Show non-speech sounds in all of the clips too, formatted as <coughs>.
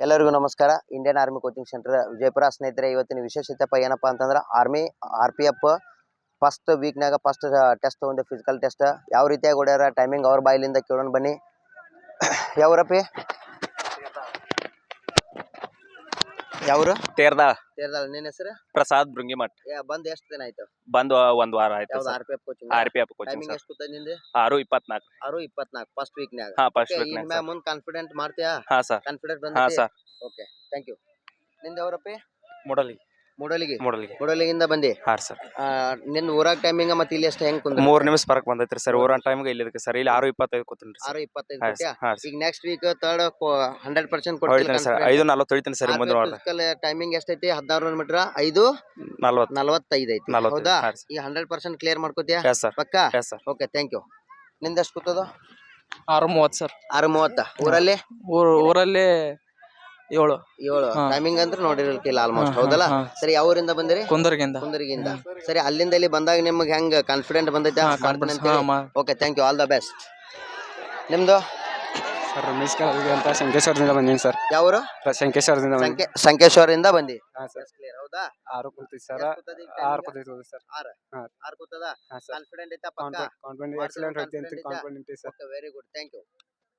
ಎಲ್ಲರಿಗೂ ನಮಸ್ಕಾರ. Indian army coaching centre Vijayapura ಸ್ನೇಹಿತರೆ, ಇವತ್ತಿನ ವಿಶೇಷತೆಪ್ಪ ಏನಪ್ಪ ಅಂತಂದ್ರೆ, army, R P F first ವೀಕ್ನಾಗ first test ಒಂದು ಫಿಸಿಕಲ್ ಟೆಸ್ಟ್ ಯಾವ ರೀತಿಯಾಗಿ ಹೊಡ್ಯಾರ ಟೈಮಿಂಗ್ ಅವ್ರ ಬಾಯಿಲಿಂದ ಕೇಳೋಣ ಬನ್ನಿ. <coughs> ಯಾವ್ರಪ್ಪಿ? ಯಾವ್ರು? ತೇರ್ದಾಳ. ತೇರ್ದಾಳ. ನಿನ್ನ ಹೆಸರು? ಪ್ರಸಾದ್ ಭೃಂಗಿಮಠ್ ಯಾ- ಬಂದ್ ಎಷ್ಟ್ ದಿನ ಆಯ್ತು? ಬಂದು ಒಂದ್ ವಾರ ಆಯ್ತು ಯಾವ್ದು R P F coaching R P F coaching timing ಎಷ್ಟು ನಿಂದು? ಆರು ಇಪ್ಪತ್ನಾಲ್ಕು ಆರು ಇಪ್ಪತ್ನಾಲ್ಕು ಫಸ್ಟ್ ವೀಕ್ನ್ಯಾಗ ಹಾ ಫಸ್ಟ್ ವೀಕ್ ಇನ್ ಮ್ಯಾಗ ಮುಂದ್ ಕಾನ್ಫಿಡೆಂಟ್ ಮಾಡ್ತೀಯಾ? ಹಾ ಸರ್. ಕಾನ್ಫಿಡೆಂಟ್ ಹಾ ಬಂದ ಸರ್. ಓಕೆ ಥ್ಯಾಂಕ್ ಯು ನಿಂದ ಯಾವ್ರಪ್ಪಿ? ಮೂಡಲಿಗೆ ಮೂಡಲಿಗೆ? ಮೂಡಲಿಗೆ. ಮೂಡಲಿಗಿಂದ ಬಂದಿ? ಹಾ ಸರ್. ನಿನ್ನ ನಿನ್ ಊರಾಗ ಟೈಮಿಂಗ್ ಮತ್ತೆ ಇಲ್ಲಿ ಎಷ್ಟು ಹೆಂಗ್ ಕುಂದ ಮೂರ್ ನಿಮಿಷ ಫರಕ್ ಬಂದೈತ್ರಿ ಸರ್. ಊರ ಟೈಮ್ಗೆ ಇಲ್ಲಿ ಇದಕ್ಕೆ ಸರ್. ಇಲ್ಲಿ ಆರು ಇಪ್ಪತ್ತೈದು ಕೂತೀನಿ ಸರ್. ಆರು ಇಪ್ಪತ್ತೈದು ಹಾ ಹಾ ಈಗ next week third hundred percent ಕೊಡ್ತೀನಿ ಸರ್. ಐದು ನಲ್ವತ್ತು ಹೊಡಿತೀನಿ ಸರ್ ಮುಂದಿನ ವಾರ ಟೈಮಿಂಗ್ ಎಷ್ಟೈತಿ? ಹದಿನಾರು ಮೀಟರ್ ಐದು ನಲ್ವತ್ತು. ನಲವತ್ತೈದು ಐತಿ. ನಲವತ್ತೈದು. ಹೌದಾ? ಈ ಈಗ ಹಂಡ್ರೆಡ್ ಪರ್ಸೆಂಟ್ ಕ್ಲಿಯರ್ ಮಾಡ್ಕೋತೀಯಾ? ಎಸ್ ಸರ್ ಪಕ್ಕಾ? Yes sir okay thank you ನಿಂದ ಎಷ್ಟು ಕೂತದ? ಆರು ಮೂವತ್ತು ಸರ್. ಆರು ಮೂವತ್ತ. ಊರಲ್ಲಿ? ಊರು ಊರಲ್ಲಿ ಏಳು. ಏಳು. ಟೈಮಿಂಗ್ ಅಂದ್ರೆ ನೋಡಿರ್ಕಿಲ್ಲ ಆಲ್ಮೋಸ್ಟ್ ಹೌದಲ್ಲ? ಸರಿ ಯಾವ ಊರಿಂದ ಬಂದಿರಿ? ಕುಂದರ್ಗಿಂದ. ಕುಂದರಿಗಿಂದ. ಸರಿ ಅಲ್ಲಿಂದ ಇಲ್ಲಿ ಬಂದಾಗ ನಿಮ್ಗೆ ಹೆಂಗ್ ಕಾನ್ಫಿಡೆಂಟ್ ಬಂದೈತೆ. Okay thank you all the best ನಿಮ್ದು? ಸರ್ ರಮೇಶ್ ಕಾಳಗಿ ಅಂತ ಶಂಕೇಶ್ವರದಿಂದ ಬಂದೀನಿ ಸರ್. ಯಾವರು? ಶಂಕೇಶ್ವರದಿಂದ ಬಂದಿ? ಹಾಂ ಸರ್. ಕ್ಲಿಯರ್ ಹೌದಾ? ಆರು ಸರ್. ಆರು? ಕೂತೀವಿ ಸರ್. ಆರು? ಆರು ಕೂತದ? ಕಾನ್ಫಿಡೆಂಟ್ ಐತಾ ಪಕ್ಕ? ಕಾನ್ಫಿಡೆಂಟ್ ಎಕ್ಸಲೆಂಟ್ ಐತಿ ಅಂತ ಕಾನ್ಫಿಡೆಂಟ್ ಐತಿ sir. Okay very good thank you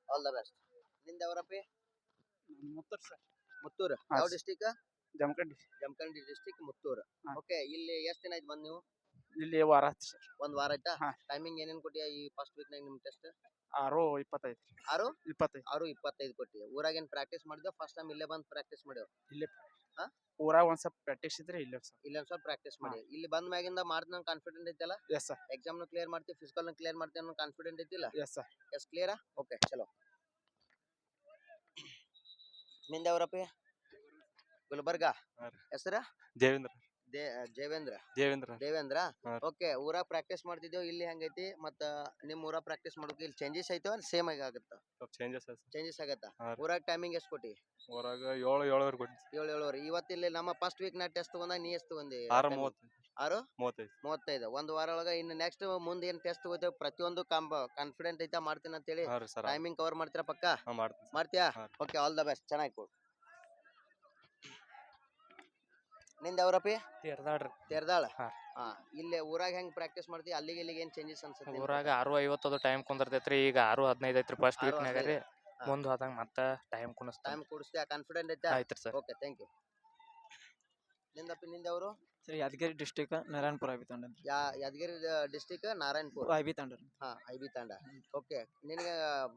all the ಬೆಸ್ಟ್ನಿಂದ Mutturu ಹಾ, ಯಾವ sir. District Jamakhandi Jamakhandi district Mutturu. ಹಾ. ಓಕೆ ಇಲ್ಲಿ ಎಷ್ಟು ದಿನ ಆಯ್ತು ಬಂದ್ ನೀವು? ಇಲ್ಲಿ ವಾರ ಆತ್ ಸರ್. ಒಂದ್ ವಾರ ಆಯ್ತಾ? ಹಾ. ಟೈಮಿಂಗ್ ಏನೇನ್ ಕೊಟ್ಟಿಯಾ ಈ ಫಸ್ಟ್ ವೀಕ್ ನಾಗ ನಿಮ್ ಟೆಸ್ಟ್ ಆರು ಇಪ್ಪತ್ತೈದು ಆರು? ಇಪ್ಪತ್ತೈದು. ಆರು ಇಪ್ಪತ್ತೈದು ಕೊಟ್ಟಿ ಊರಾಗ ಏನ್ ಪ್ರಾಕ್ಟೀಸ್ ಮಾಡಿದ್ಯೋ? ಫಸ್ಟ್ ಟೈಮ್ ಇಲ್ಲೇ ಬಂದ್ ಪ್ರಾಕ್ಟೀಸ್ ಮಾಡ್ಯೋ? ಊರಾಗ ಒಂದ್ ಸ್ವಲ್ಪ ಪ್ರಾಕ್ಟೀಸ್ ಇದ್ರೆ ಇಲ್ಲೇ ಸರ್. ಇಲ್ಲೊಂದ್ ಸ್ವಲ್ಪ ಪ್ರಾಕ್ಟೀಸ್ ಮಾಡಿ ಇಲ್ಲಿ ಬಂದ ಮ್ಯಾಗಿಂದ ಮಾಡ್ತೀನಿ ಕಾನ್ಫಿಡೆಂಟ್ ಐತಲ್ಲ? ಎಸ್ ಸರ್ ಎಕ್ಸಾಮ್ ನು ಕ್ಲಿಯರ್ ಮಾಡ್ತೀವಿ ಫಿಸಿಕಲ್ ನು ಕ್ಲಿಯರ್ ಮಾಡ್ತೀವಿ ಅನ್ನೋ ಕಾನ್ಫಿಡೆಂಟ್ ಐತಿಲ್ಲ? ಎಸ್ ಸರ್ ಎಸ್ ಕ್ಲಿಯರಾ ಓಕೆ ಚಲೋ. ನಿಂದ ಯಾವ್ರಪ್ಪಿ ಗುಲ್ಬರ್ಗ. ಹೆಸರ? ದೇವೇಂದ್ರ. ದೇ ಜೇವೇಂದ್ರ. ದೇವೇಂದ್ರ ದೇವೇಂದ್ರ ಓಕೆ ಊರ ಪ್ರಾಕ್ಟೀಸ್ ಮಾಡ್ತಿದ್ದೇವೆ ಇಲ್ಲಿ ಹೆಂಗೈತಿ? ಮತ್ತ ನಿಮ್ ಊರ ಪ್ರಾಕ್ಟೀಸ್ ಮಾಡೋಕೆ ಇಲ್ಲಿ ಚೇಂಜಸ್ ಐತೋ ಸೇಮ್ ಆಗಿ ಆಗುತ್ತ? ಚೇಂಜಸ್ ಚೇಂಜಸ್ ಆಗತ್ತ? ಊರ ಊರಾಗ ಟೈಮಿಂಗ್ ಎಷ್ಟು ಕೊಟ್ಟಿ? ಊರಾಗ ಏಳು ಏಳುವರೆ ಕೊಟ್ಟಿ ಏಳು ಏಳುವರೆ. ಇವತ್ತಿಲ್ಲಿ ನಮ್ಮ ಫಸ್ಟ್ ವೀಕ್ ನಾ ಟೆಸ್ಟ್ ಬಂದಾಗ ನೀ ಎಷ್ಟು ತಗೊಂಡಿ ಆರು ಮೂವತ್ತು. ಆರು ಮೂವತ್ತೈದು. ಮೂವತ್ತೈದು. ಒಂದು ವಾರ ಒಳಗ ಇನ್ನು ನೆಕ್ಸ್ಟ್ ಮುಂದೆ ಏನ್ ಟೆಸ್ಟ್ ಹೋಗ್ತೇವೆ? ಪ್ರತಿಯೊಂದು ಕಾಂಬ ಕಾನ್ಫಿಡೆಂಟ್ ಐತೆ ಮಾಡ್ತೀನಿ ಅಂತೇಳಿ ಹೇಳಿ ರೀ ಸರ್ ಟೈಮಿಂಗ್ ಕವರ್ ಮಾಡ್ತೀರಾ ಪಕ್ಕ? ಮಾಡ್ತೀನಿ sir. ಮಾಡ್ತೀಯಾ? ಹಾ. ಓಕೆ ಆಲ್ ದ ಬೆಸ್ಟ್ ಚೆನ್ನಾಗಿ ಕೊಡು. ನಿಂದ ಯಾವ್ರಪ್ಪಿ? ತೀರ್ದಾಡ್ರಿ ತೇರ್ದಾಳ? ಹಾ. ಹಾ ಇಲ್ಲಿ ಊರಾಗ ಹೆಂಗ್ ಪ್ರಾಕ್ಟೀಸ್ ಮಾಡ್ತೀವಿ ಅಲ್ಲಿಗೆ ಇಲ್ಲಿಗೆ ಏನ್ ಚೇಂಜಸ್ ಅನ್ಸುತ್ತೆ ನಿಮ್ಗೆ? ಊರಾಗ ಆರು ಐವತ್ತದು ಟೈಮ್ ಕುಂದಿರ್ತೈತ್ರಿ. ಈಗ ಆರು ಹದಿನೈದು ಐತ್ರಿ ಫಸ್ಟ್ ವೀಕ್ ವೀಕ್ನಾಗ ರೀ. ಹಾ. ಮುಂದೆ ಹೋದಂಗ ಮತ್ತ ಟೈಮ್ ಕುಣಿಸ್ತಾನೆ ಟೈಮ್ ಕೊಡಿಸ್ತೀಯಾ? ಕಾನ್ಫಿಡೆಂಟ್ ಐತಾ ಆಯ್ತ್ರಿ ಸರ್. ಓಕೆ ಥ್ಯಾಂಕ್ ಯು ನಿಂದಪ್ಪಿ ನಿಂದ ಅವರು sir Yadgiri district Narayanapura IB ತಂಡ ಯಾ ಯಾದಗಿರಿ ಡಿಸ್ಟಿಕ್ ನಾರಾಯಣಪುರ. ಐಬಿ ತಂಡ ಹಾ ಐಬಿ ತಾಂಡ. ಓಕೆ ನಿನಗೆ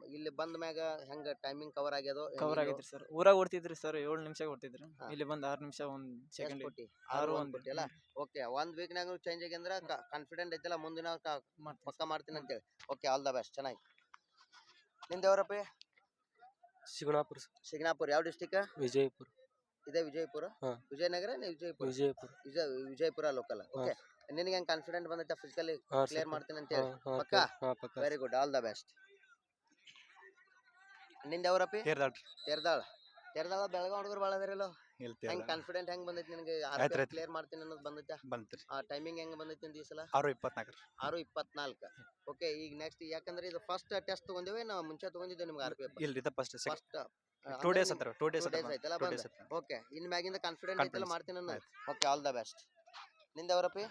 ಇಲ್ಲಿ ಬಂದ ಮ್ಯಾಗ ಹೆಂಗ ಟೈಮಿಂಗ್ ಕವರ್ ಆಗ್ಯದೋ? ಕವರ್ ಆಗೈತ್ರಿ ಸರ್. ಊರಾಗ ಓಡ್ತಿದ್ರಿ ಸರ್ ಏಳು ನಿಮಿಷ ಓಡ್ತಿದ್ರಿ. ಇಲ್ಲಿ ಬಂದು ಆರು ನಿಮಿಷ ಒಂದ್ ಸೆಕೆಂಡ್ ಕೊಟ್ಟಿ? ಆರು ಒಂದು ಕೊಟ್ಟಿ ಅಲ್ಲ? ಓಕೆ ಒಂದ್ ವೀಕ್ ನಾಗ ಚೇಂಜ್ ಆಗಿಂದ್ರ ಕಾನ್ಫಿಡೆಂಟ್ ಐತಲ್ಲ ಮುಂದಿನ ಕ- ಪಕ್ಕ ಮಾಡ್ತೀನಿ ಅಂತೇಳಿ ಓಕೆ ಆಲ್ ದ ಬೆಸ್ಟ್ ಚೆನ್ನಾಗಿ. ನಿಂದ ಯಾವ್ರಪ್ಪ? ಸಿಗ್ನಾಪುರ್ ಸಿಗ್ನಾಪುರ್ ಯಾವ ಡಿಸ್ಟಿಕ್ ವಿಜಯಪುರ. ಇದೇ ವಿಜಯಪುರ. ಹಾ. ವಿಜಯನಗರ ನೀ ವಿಜಯಪುರ. ವಿಜಯಪುರ. ವಿಜಯ ವಿಜಯಪುರ ಲೋಕಲ್ ಓಕೆ ನಿನಗೆ ಹೆಂಗ್ ಕಾನ್ಫಿಡೆಂಟ್ ಬಂದೈತೆ ಫಿಸಿಕಲಿ ಹಾ ಕ್ಲಿಯರ್ ಮಾಡ್ತೀನಿ ಅಂತ ಹೇಳಿ. ಪಕ್ಕಾ? ವೆರಿ ಗುಡ್ ಆಲ್ ದ ಬೆಸ್ಟ್ನಿಂದ ಯಾವ್ರಪ್ಪಿ ತೇರ್ದಾಳ್ರಿ ತೇರ್ದಾಳ. ತೇರ್ದಾಳ. ಬೆಳಗಾವ್ ಹುಡುಗರು ಭಾಳ ಅದಾರಲ್ಲ? ಇಲ್ಲಿ ಹೆಂಗ್ ಕಾನ್ಫಿಡೆಂಟ್ ಹೆಂಗ್ ಬಂದೈತಿ ನಿನಗೆ? ಆಯ್ತ್ ಆಯ್ತ್. ಕ್ಲಿಯರ್ ಮಾಡ್ತೀನಿ ಅನ್ನೋದು ಬಂದೈತಾ? ಬಂತ್ರಿ. ಆ ಟೈಮಿಂಗ್ ಹೆಂಗ್ ಬಂದೈತಿ ಅಂತ ಈ ಸಲ? ಆರು ಇಪ್ಪತ್ನಾಲ್ಕು ಆರು ಇಪ್ಪತ್ನಾಲ್ಕು. ಓಕೆ ಈಗ ನೆಕ್ಸ್ಟ್ ಯಾಕಂದ್ರೆ ಇದು ಫಸ್ಟ್ ಟೆಸ್ಟ್ ತಗೊಂಡಿವಿ ನಾವು ಮುಂಚೆ ತಗೊಂಡಿದ್ದೇವೆ ನಿಮ್ಗೆ ಆರ್ ಪಿ ಎಫ್ ಇಲ್ರಿ ಇದು ಫಸ್ಟ್ ಫಸ್ಟ್ ಟೂ ಡೇಸ್ ಹತ್ರ ಟೂ ಡೇಸ್ two ಆಯ್ತಲ್ಲ ಟೂ ಬಂದ? ಡೇಸ್ ಹತ್ರ ಓಕೆ ಇನ್ ಮ್ಯಾಗಿಂದ ಕಾನ್ಫಿಡೆಂಟ್ ಐತಲ್ಲ Confidence. ಮಾಡ್ತೀನಿ ಅನ್ನೋದು ಓಕೆ ಆಲ್ ದ ಬೆಸ್ಟ್ನಿಂದ ಅವರಪ್ಪಿ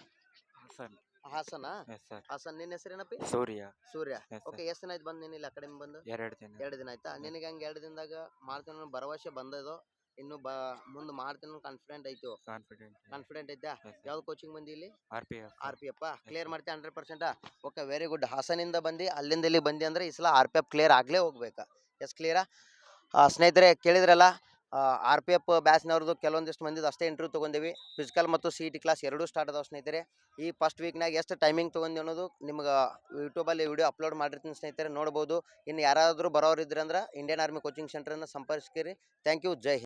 sir Hassan? Yes sir Hassan ನಿನ್ನ ಹೆಸರೇನಪ್ಪಿ? ಸೂರ್ಯ. ಸೂರ್ಯ. ಎಸ್ ಓಕೆ ಎಷ್ಟು ದಿನ ಆಯ್ತು ಬಂದು ನೀನು ಇಲ್ಲಿ ಅಕಾಡೆಮಿ ಬಂದು? ಎರಡು ದಿನ. ಎರಡು ದಿನ ಆಯ್ತಾ? ನಿನಗೆ ಹಂಗೆ ಎರಡು ದಿನದಾಗ ಮಾಡ್ತೀನಿ ಅನ್ನೋ ಭರವಸೆ ಬಂದದು? ಇನ್ನು ಬ ಮುಂದೆ ಮಾಡ್ತೀನಿ ಕಾನ್ಫಿಡೆಂಟ್ ಐತು. ಕಾನ್ಫಿಡೆಂಟ್ ಕಾನ್ಫಿಡೆಂಟ್ ಐತಾ? ಯಾವ್ದು ಕೋಚಿಂಗ್ ಬಂದಿ ಇಲ್ಲಿ? R P F R P F clear ಮಾಡ್ತೀಯ hundred percent okay very good ಹಾಸನಿಂದ ಬಂದು ಅಲ್ಲಿಂದ ಇಲ್ಲಿ ಬಂದಿ ಅಂದ್ರೆ ಈ ಸಲ ಆರ್ ಪಿ ಎಫ್ ಕ್ಲಿಯರ್ ಆಗಲೇ ಹೋಗ್ಬೇಕಾ. ಎಸ್ ಕ್ಲಿಯರಾ ಸ್ನೇಹಿತರೆ ಕೇಳಿದ್ರಲ್ಲ ಆರ್ ಪಿ ಎಫ್ ಬ್ಯಾಚ್ನವ್ರದ್ದು ಕೆಲವೊಂದಿಷ್ಟು ಮಂದಿದು ಅಷ್ಟೇ ಇಂಟರ್ವ್ಯೂ ತೊಗೊಂಡಿವಿ. ಫಿಸಿಕಲ್ ಮತ್ತು ಸಿ ಟಿ ಕ್ಲಾಸ್ ಎರಡೂ ಸ್ಟಾರ್ಟ್ ಅದಾವೆ ಸ್ನೇಹಿತರೆ. ಈ ಫಸ್ಟ್ ವೀಕ್ನಾಗ ಎಷ್ಟು ಟೈಮಿಂಗ್ ತೊಗೊಂಡು ಅನ್ನೋದು ನಿಮ್ಗೆ ಯೂಟ್ಯೂಬಲ್ಲಿ ವಿಡಿಯೋ ಅಪ್ಲೋಡ್ ಮಾಡಿರ್ತೀನಿ ಸ್ನೇಹಿತರೆ ನೋಡ್ಬೋದು. ಇನ್ನು ಯಾರಾದರೂ ಬರೋರು ಅಂದ್ರೆ ಇಂಡಿಯನ್ ಆರ್ಮಿ ಕೋಚಿಂಗ್ ಸೆಂಟ್ರನ್ನು ಸಂಪರ್ಕಿಸ್ಕಿರಿ. Thank you Jai